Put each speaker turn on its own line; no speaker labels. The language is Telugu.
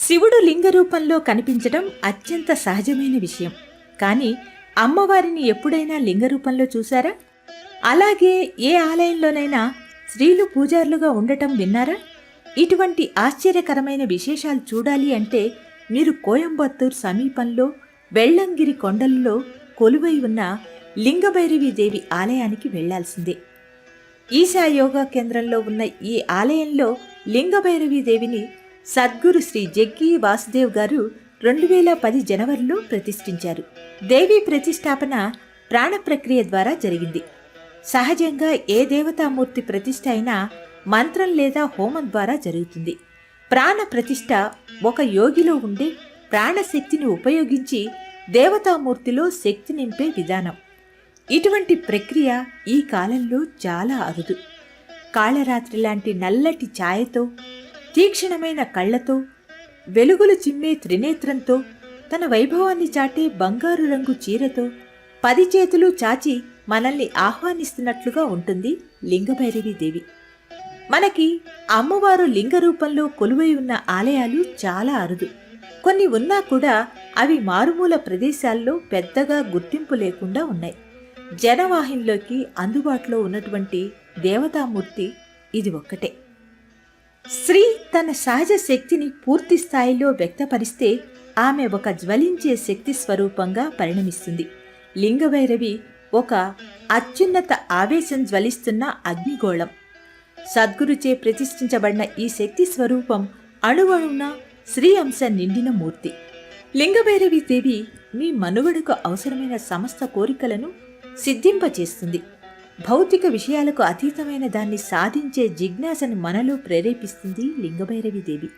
శివుడు లింగ రూపంలో కనిపించడం అత్యంత సహజమైన విషయం. కానీ అమ్మవారిని ఎప్పుడైనా లింగ రూపంలో చూశారా? అలాగే ఏ ఆలయంలోనైనా స్త్రీలు పూజారులుగా ఉండటం విన్నారా? ఇటువంటి ఆశ్చర్యకరమైన విశేషాలు చూడాలి అంటే మీరు కోయంబత్తూర్ సమీపంలో వెళ్ళంగిరి కొండల్లో కొలువై ఉన్న లింగభైరవి దేవి ఆలయానికి వెళ్ళాల్సిందే. ఈశా యోగా కేంద్రంలో ఉన్న ఈ ఆలయంలో లింగభైరవి దేవిని సద్గురు శ్రీ జగ్గి వాసుదేవ్ గారు రెండు వేల పది జనవరిలో ప్రతిష్ఠించారు. దేవి ప్రతిష్టాపన ప్రాణ ప్రక్రియ ద్వారా జరిగింది. సహజంగా ఏ దేవతామూర్తి ప్రతిష్ఠ అయినా మంత్రం లేదా హోమం ద్వారా జరుగుతుంది. ప్రాణ ప్రతిష్ఠ ఒక యోగిలో ఉండే ప్రాణశక్తిని ఉపయోగించి దేవతామూర్తిలో శక్తి నింపే విధానం. ఇటువంటి ప్రక్రియ ఈ కాలంలో చాలా అరుదు. కాళరాత్రి లాంటి నల్లటి ఛాయతో తీక్షణమైన కళ్ళతో వెలుగులు చిమ్మే త్రినేత్రంతో తన వైభవాన్ని చాటే బంగారు రంగు చీరతో పది చేతులు చాచి మనల్ని ఆహ్వానిస్తున్నట్లుగా ఉంటుంది లింగభైరవి దేవి. మనకి అమ్మవారు లింగ రూపంలో కొలువై ఉన్న ఆలయాలు చాలా అరుదు. కొన్ని ఉన్నా కూడా అవి మారుమూల ప్రదేశాల్లో పెద్దగా గుర్తింపు లేకుండా ఉన్నాయి. జనవాహినిలోకి అందుబాటులో ఉన్నటువంటి దేవతామూర్తి ఇది ఒక్కటే. స్త్రీ తన సహజ శక్తిని పూర్తి స్థాయిలో వ్యక్తపరిస్తే ఆమె ఒక జ్వలించే శక్తి స్వరూపంగా పరిణమిస్తుంది. లింగభైరవి ఒక అత్యున్నత ఆవేశం జ్వలిస్తున్న అగ్నిగోళం. సద్గురుచే ప్రతిష్ఠించబడిన ఈ శక్తి స్వరూపం అణువణున శ్రీ అంశ నిండిన మూర్తి. లింగభైరవి దేవి మీ మనుగడకు అవసరమైన సమస్త కోరికలను సిద్ధింపచేస్తుంది. భౌతిక విషయాలకు అతీతమైన దాన్ని సాధించే జిజ్ఞాసను మనలో ప్రేరేపిస్తుంది లింగభైరవి దేవి